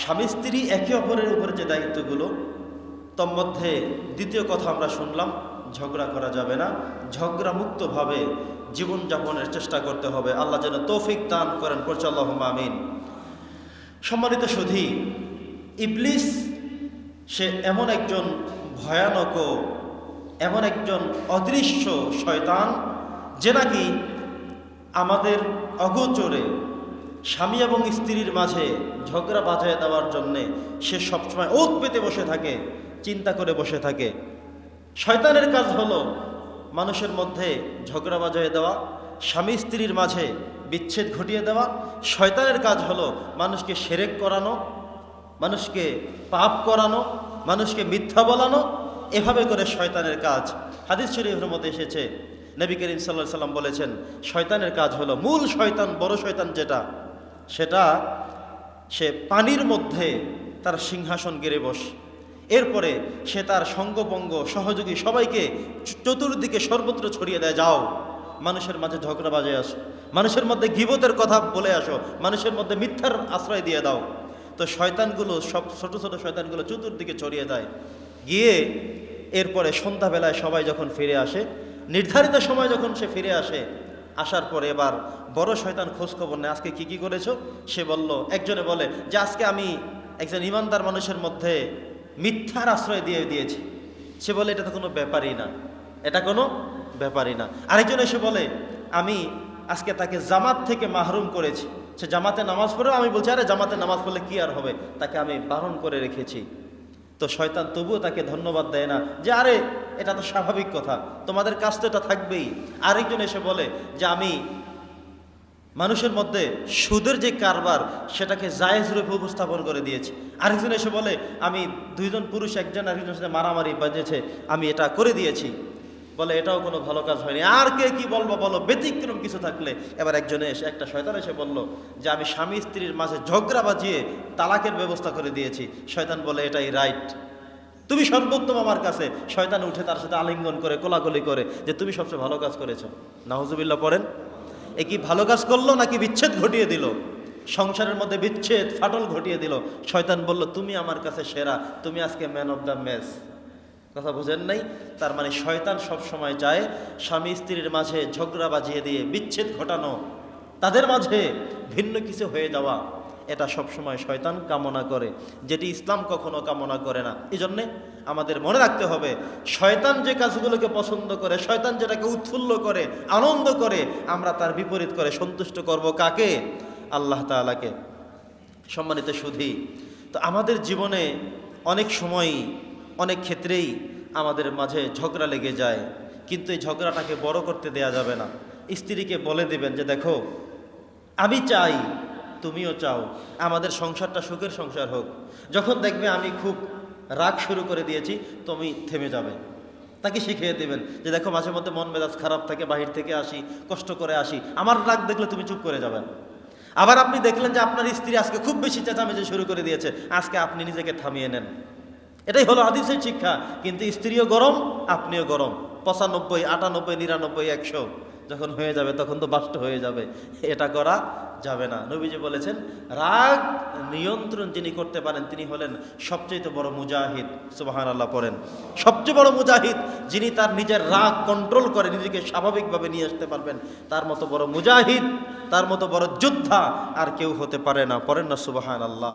স্বামী স্ত্রী একে অপরের উপরে যে দায়িত্বগুলো তন্মধ্যে দ্বিতীয় কথা আমরা শুনলাম, ঝগড়া করা যাবে না। ঝগড়া মুক্তভাবে জীবনযাপনের চেষ্টা করতে হবে। আল্লাহ যেন তৌফিক দান করেন প্রচাল্লাহ আমিন। সম্মানিত সুধী, ইবলিস, সে এমন একজন ভয়ানক এমন একজন অদৃশ্য শয়তান, যে নাকি আমাদের অগোচরে স্বামী এবং স্ত্রীর মাঝে ঝগড়া বাজায় দেওয়ার জন্যে সে সবসময় ওত পেতে বসে থাকে, চিন্তা করে বসে থাকে। শয়তানের কাজ হলো মানুষের মধ্যে ঝগড়া বাজায় দেওয়া, স্বামী স্ত্রীর মাঝে বিচ্ছেদ ঘটিয়ে দেওয়া। শয়তানের কাজ হলো মানুষকে সেরেক করানো, মানুষকে পাপ করানো, মানুষকে মিথ্যা বলানো। এভাবে করে শয়তানের কাজ। হাদিস শরীফের মধ্যে এসেছে। নবী করিম সাল্লাহ সাল্লাম বলেছেন, শয়তানের কাজ হলো মূল শয়তান, বড় শয়তান যেটা। সেটা সে পানির মধ্যে তার সিংহাসন গেড়ে বস। এরপরে সে তার সঙ্গপঙ্গ সহযোগী সবাইকে চতুর্দিকে সর্বত্র ছড়িয়ে দেয়, যাও। মানুষের মাঝে ঝগড়া বাজে আসো। মানুষের মধ্যে গিবতের কথা বলে আসো। মানুষের মধ্যে মিথ্যার আশ্রয় দিয়ে দাও। তো শয়তানগুলো সব, ছোট ছোট শয়তানগুলো চতুর্দিকে ছড়িয়ে দেয়। গিয়ে এরপরে সন্ধ্যাবেলায় সবাই যখন ফিরে আসে, নির্ধারিত সময় যখন সে ফিরে আসে আসার পরে এবার বড় শয়তান খোঁজ খবর নেয়, আজকে কি কি করেছ? সে বলল, একজনে বলে, যে আজকে আমি একজন ইমানদার মানুষের মধ্যে মিথ্যার আশ্রয় দিয়ে দিয়েছি। সে বলে, এটা তো কোনো ব্যাপারই না। এটা কোনো ব্যাপারই না। আরেকজন এসে বলে, আমি আজকে তাকে জামাত থেকে মাহরুম করেছি। সে জামাতে নামাজ পড়েও আমি বলছি, আরে জামাতে নামাজ পড়লে কি আর হবে? তাকে আমি বারণ করে রেখেছি। তো শয়তান তবুও তাকে ধন্যবাদ দেয় না যে, আরে, এটা তো স্বাভাবিক কথা। তোমাদের কাজ তো এটা থাকবেই। আরেকজন এসে বলে যে, আমি মানুষের মধ্যে সুদের যে কারবার, সেটাকে জায়েজ রূপে উপস্থাপন করে দিয়েছে। আরেকজন এসে বলে, আমি দুইজন পুরুষ, একজন আরেকজনের সাথে মারামারি বাজেছে, আমি এটা করে দিয়েছি। বলে, এটাও কোনো ভালো কাজ হয়নি। আর কে কি বলব বলো, ব্যতিক্রম কিছু থাকলে। এবার একজনে এসে, একটা শয়তান এসে বলল যে, আমি স্বামী স্ত্রীর মাঝে ঝগড়া বাজিয়ে তালাকের ব্যবস্থা করে দিয়েছি। শয়তান বলে, এটাই রাইট তুমি সর্বোত্তম আমার কাছে। শয়তান উঠে তার সাথে আলিঙ্গন করে, কোলাকুলি করে যে, তুমি সবচেয়ে ভালো কাজ করেছ। নাহজুবিল্লাহ পড়েন। এ কি ভালো কাজ করল নাকি বিচ্ছেদ ঘটিয়ে দিল? সংসারের মধ্যে বিচ্ছেদ, ফাটল ঘটিয়ে দিল। শয়তান বলল, তুমি আমার কাছে সেরা। তুমি আজকে ম্যান অফ দ্য ম্যাচ কথা বোঝেন নাই? তার মানে শয়তান সব সময় চায় স্বামী স্ত্রীর মাঝে ঝগড়া বাজিয়ে দিয়ে, বিচ্ছেদ ঘটানো। তাদের মাঝে ভিন্ন কিছু হয়ে যাওয়া। এটা সব সময় শয়তান কামনা করে, যেটি ইসলাম কখনো কামনা করে না। এই জন্যে আমাদের মনে রাখতে হবে, শয়তান যে কাজগুলোকে পছন্দ করে, শয়তান যেটাকে উৎফুল্ল করে, আনন্দ করে, আমরা তার বিপরীত করে সন্তুষ্ট করব কাকে? আল্লাহ তাআলাকে। সম্মানিত সুধী, তো আমাদের জীবনে অনেক সময়ই অনেক ক্ষেত্রেই আমাদের মাঝে ঝগড়া লেগে যায়, কিন্তু এই ঝগড়াটাকে বড় করতে দেয়া যাবে না। স্ত্রীকে বলে দেবেন যে, দেখো, আমি চাই, তুমিও চাও, আমাদের সংসারটা সুখের সংসার হোক। যখন দেখবে আমি খুব রাগ শুরু করে দিয়েছি, তুমি থেমে যাবে। তাকে শিখিয়ে দেবেন যে, দেখো, মাঝে মধ্যে মন মেজাজ খারাপ থাকে, বাহির থেকে আসি, কষ্ট করে আসি, আমার রাগ দেখলে তুমি চুপ করে যাবেন আবার আপনি দেখলেন যে, আপনার স্ত্রী আজকে খুব বেশি চেঁচামেচি শুরু করে দিয়েছে, আজকে আপনি নিজেকে থামিয়ে নেন। এটাই হলো হাদিসের শিক্ষা। কিন্তু স্ত্রীও গরম, আপনিও গরম। পঁচানব্বই, আটানব্বই, নিরানব্বই, একশো। যখন হয়ে যাবে তখন তো বাষ্ট হয়ে যাবে। এটা করা যাবে না। নবীজি বলেছেন, রাগ নিয়ন্ত্রণ যিনি করতে পারেন, তিনি হলেন সবচেয়ে বড় মুজাহিদ। সুবাহান আল্লাহ পড়েন। সবচেয়ে বড় মুজাহিদ যিনি তার নিজের রাগ কন্ট্রোল করে, নিজেকে স্বাভাবিকভাবে নিয়ে আসতে পারবেন, তার মতো বড় মুজাহিদ, তার মতো বড় যোদ্ধা আর কেউ হতে পারে না। পড়েন না সুবাহান আল্লাহ